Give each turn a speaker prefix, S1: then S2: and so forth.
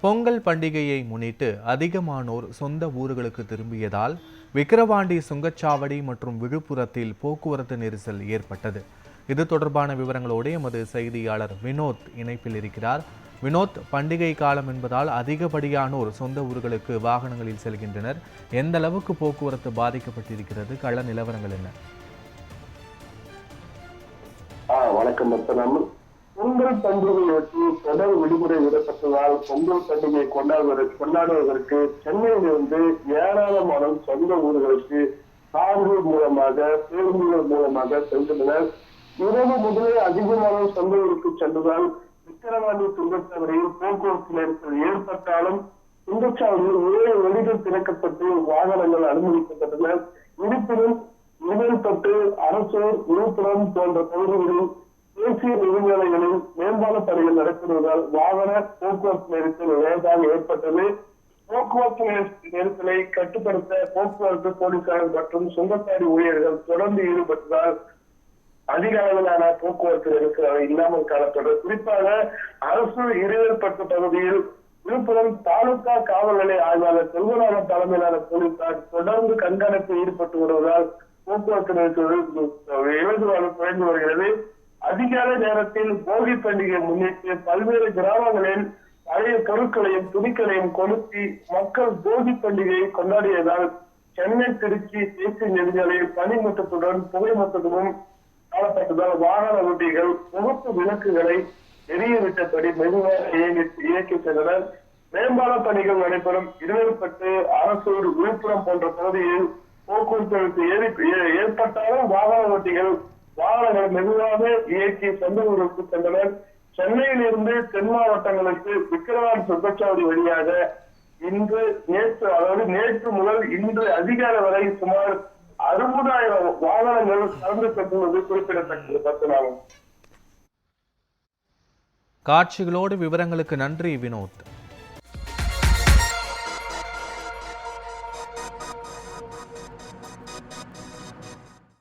S1: பொங்கல் பண்டிகையை முன்னிட்டு அதிகமானோர் சொந்த ஊர்களுக்கு திரும்பியதால் விக்கிரவாண்டி சுங்கச்சாவடி மற்றும் விழுப்புரத்தில் போக்குவரத்து நெரிசல் ஏற்பட்டது. இது தொடர்பான விவரங்களோடு எமது செய்தியாளர் வினோத் இணைப்பில் இருக்கிறார். வினோத் பண்டிகை காலம் என்பதால் அதிகப்படியானோர் சொந்த ஊர்களுக்கு வாகனங்களில் செல்கின்றனர். எந்த அளவுக்கு போக்குவரத்து பாதிக்கப்பட்டிருக்கிறது? கள நிலவரங்கள் என்ன?
S2: வணக்கம். பொங்கல் பண்டிகையொட்டி தொடர் விடுமுறை விடப்பட்டதால் பொங்கல் பண்டிகை கொண்டாடுவதற்கு கொண்டாடுவதற்கு சென்னையிலிருந்து ஏராளமான சொந்த ஊர்களுக்கு கார்கள் மூலமாக பேருந்துகள் மூலமாக சென்றனர் இரவு முதலே அதிகமான சொந்த ஊருக்கு சென்றதால் விக்கிரவாண்டி சுங்கச்சாவடியில் போக்குவரத்து நெரிசல் ஏற்பட்டாலும் சுங்கச்சாவடியில் ஏழு வழிகள் திறக்கப்பட்டு வாகனங்கள் அனுமதிக்கப்பட்டன. இருப்பினும் இடைப்பட்டு அரசூர் விழுப்புரம் போன்ற பகுதிகளில் தேசிய நெடுஞ்சாலைகளில் மேம்பால பணிகள் நடைபெறுவதால் வாகன போக்குவரத்து நெரிசல் வேகமாக ஏற்பட்டது. போக்குவரத்து நெரிசலை கட்டுப்படுத்த போக்குவரத்து போலீசார் மற்றும் சுங்கச்சாரி ஊழியர்கள் தொடர்ந்து ஈடுபட்டதால் அதிக அளவிலான போக்குவரத்து நெரிசல் இல்லாமல் காணப்படுது குறிப்பாக அரசு இடைவேற்பட்ட பகுதியில் விழுப்புரம் தாலுகா காவல் நிலைய ஆய்வாளர் செல்வநாதன் தலைமையிலான போலீசார் தொடர்ந்து கண்காணிப்பில் ஈடுபட்டு வருவதால் போக்குவரத்து நெரிசல் இழந்து குறைந்து வருகிறது. அதிகாலை நேரத்தில் போகி பண்டிகை முன்னிட்டு பல்வேறு கிராமங்களில் பழைய பொருட்களையும் துணிக்களையும் கொளுத்தி மக்கள் போகி பண்டிகையை கொண்டாடியதால் சென்னை திருச்சி தேசிய நெடுஞ்சாலையில் பனிமூட்டத்துடன் புகைமூட்டத்துடன் காணப்பட்டதால் வாகன ஓட்டிகள் முகப்பு விளக்குகளை எரியவிட்டபடி மெதுவாக இயங்கி இயக்கி சென்றனர். மேம்பால பணிகள் நடைபெறும். இருவேற்பட்டு அரசூர் விழுப்புரம் போன்ற பகுதியில் போக்குவரத்து ஏற்பட்டாலும் வாகன ஓட்டிகள் வாகனங்களை மெதுவாக இயக்கி சொந்த ஊருக்கு சென்றனர் சென்னையில் தென் மாவட்டங்களுக்கு விக்கிரவாண்டி சுங்கச்சாவடி வழியாக இன்று நேற்று அதாவது நேற்று முதல் இன்று அதிகாலை வரை சுமார் அறுபதாயிரம் வாகனங்கள் கலந்து சென்றுள்ளது குறிப்பிடத்தக்கது. பத்து
S1: காட்சிகளோடு விவரங்களுக்கு நன்றி வினோத்.